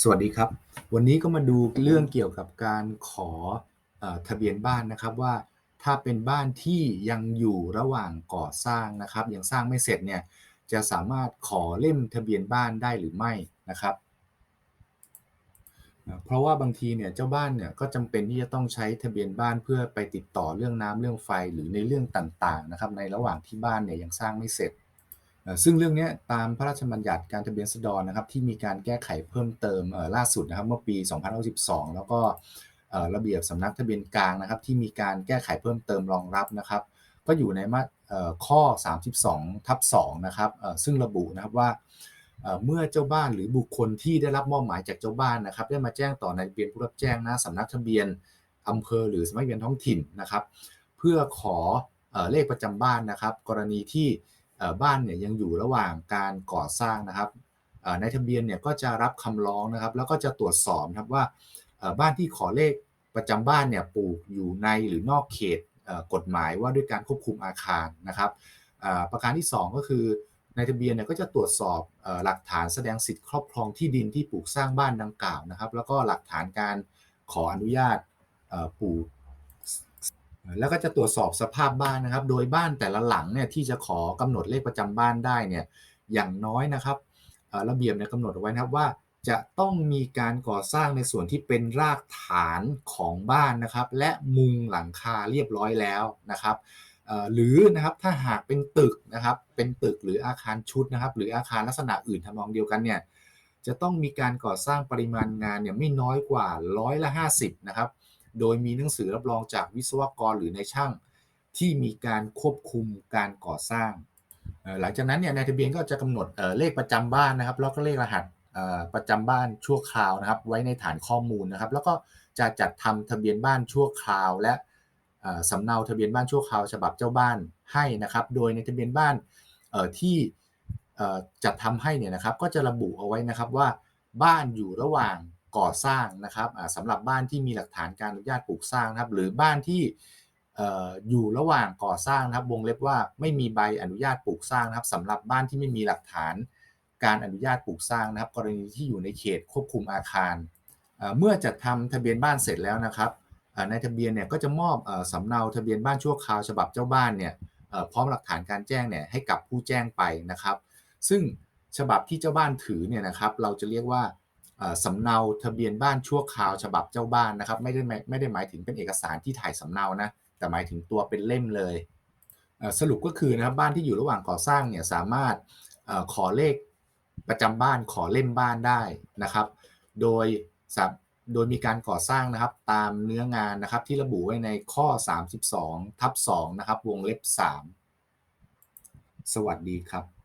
สวัสดีครับ วันนี้ก็มาดูเรื่องเกี่ยวกับการขออทะเบียนบ้านนะครับว่าถ้าเป็นบ้านที่ยังอยู่ระหว่างก่อสร้างนะครับยังสร้างไม่เสร็จเนี่ยจะสามารถขอเล่มทะเบียนบ้านได้หรือไม่นะครับเพราะว่าบางทีเนี่ยเจ้าบ้านเนี่ยก็จำเป็นที่จะต้องใช้ทะเบียนบ้านเพื่อไปติดต่อเรื่องน้ำเรื่องไฟหรือในเรื่องต่างๆนะครับในระหว่างที่บ้านเนี่ยยังสร้างไม่เสร็จ ซึ่งเรื่องนี้ตามพระราชบัญญัติการทะเบียนราษฎรนะครับที่มีการแก้ไขเพิ่มเติมล่าสุดนะครับเมื่อปี2512 แล้วก็ระเบียบสำนักทะเบียนกลางนะครับที่มีการแก้ไขเพิ่มเติมรองรับนะครับ ก็อยู่ในมาเอ่อข้อ 32 ทับ2นะครับซึ่งระบุนะครับว่าเมื่อเจ้าบ้านหรือบุคคลที่ได้รับมอบหมายจากเจ้าบ้านนะครับ ได้มาแจ้งต่อนายทะเบียนผู้รับแจ้งน้าสำนักทะเบียนอำเภอหรือสำนักทะเบียนท้องถิ่นนะครับ เพื่อขอเลขประจำบ้านนะครับ กรณีที่ บ้านเนี่ยยังอยู่ระหว่างการก่อสร้างนะครับในทะเบียนเนี่ยก็จะรับคำร้องนะครับ แล้วก็จะตรวจสอบครับว่าบ้านที่ขอเลขประจำบ้านเนี่ยปลูกอยู่ในหรือนอกเขตกฎหมายว่าด้วยการควบคุมอาคารนะครับประการที่ 2 ก็คือในทะเบียนเนี่ยก็จะตรวจสอบหลักฐานแสดงสิทธิ์ครอบครองที่ดินที่ปลูกสร้างบ้านดังกล่าวนะครับ แล้วก็หลักฐานการขออนุญาตปลูก แล้วก็จะตรวจสอบสภาพบ้านนะครับ โดยบ้านแต่ละหลังเนี่ยที่จะขอกำหนดเลขประจำบ้านได้เนี่ยอย่างน้อยนะครับระเบียบเนี่ยกำหนดไว้นะครับว่าจะต้องมีการก่อสร้างในส่วนที่เป็นรากฐานของบ้านนะครับ และมุงหลังคาเรียบร้อยแล้วนะครับหรือนะครับถ้าหากเป็นตึกนะครับเป็นตึกหรืออาคารชุดนะครับ หรืออาคารลักษณะอื่นทำนองเดียวกันเนี่ยจะต้องมีการก่อสร้างปริมาณงานเนี่ยไม่น้อยกว่าร้อยละ50นะครับ โดยมีหนังสือรับรองจากวิศวกรหรือในายช่างที่มีการควบคุมการก่อสร้าง หลังจากนั้นเนี่ยนายทะเบียนก็จะกำหนดเเลขประจำบ้านนะครับ แล้วก็เลขรหัสประจำบ้านชั่วคราวนะครับ ไว้ในฐานข้อมูลนะครับ แล้วก็จะจัดทำทะเบียนบ้านชั่วคราว และสำเนาทะเบียนบ้านชั่วคราวฉบับเจ้าบ้านให้นะครับ โดยในทะเบียนบ้านที่จัดทำให้เนี่ยนะครับ ก็จะระบุเอาไว้นะครับว่าบ้านอยู่ระหว่าง ก่อสร้างนะครับสำหรับบ้านที่มีหลักฐานการอนุญาตปลูกสร้างนะครับ หรือบ้านที่อยู่ระหว่างก่อสร้างนะครับวงเล็บว่าไม่มีใบอนุญาตปลูกสร้างนะครับสำหรับบ้านที่ไม่มีหลักฐานการอนุญาตปลูกสร้างนะครับ กรณีที่อยู่ในเขตควบคุมอาคาร เมื่อจัดทำทะเบียนบ้านเสร็จแล้วนะครับในทะเบียนเนี่ยก็จะมอบสำเนาทะเบียนบ้านชั่วคราวฉบับเจ้าบ้านเนี่ยพร้อมหลักฐานการแจ้งเนี่ยให้กับผู้แจ้งไปนะครับ ซึ่งฉบับที่เจ้าบ้านถือเนี่ยนะครับ เราจะเรียกว่า สำเนาทะเบียนบ้านชั่วคราวฉบับเจ้าบ้านนะครับไม่ได้ไม่ได้หมายถึงเป็นเอกสารที่ถ่ายสำเนานะแต่หมายถึงตัวเป็นเล่มเลยสรุปก็คือนะครับบ้านที่อยู่ระหว่างก่อสร้างเนี่ยสามารถอขอเลขประจำบ้านขอเล่มบ้านได้นะครับ โดยโดยมีการก่อสร้างนะครับตามเนื้องานนะครับที่ระบุไว้ในข้อ 32 ทับ2นะครับวงเล็บ 3 สวัสดีครับ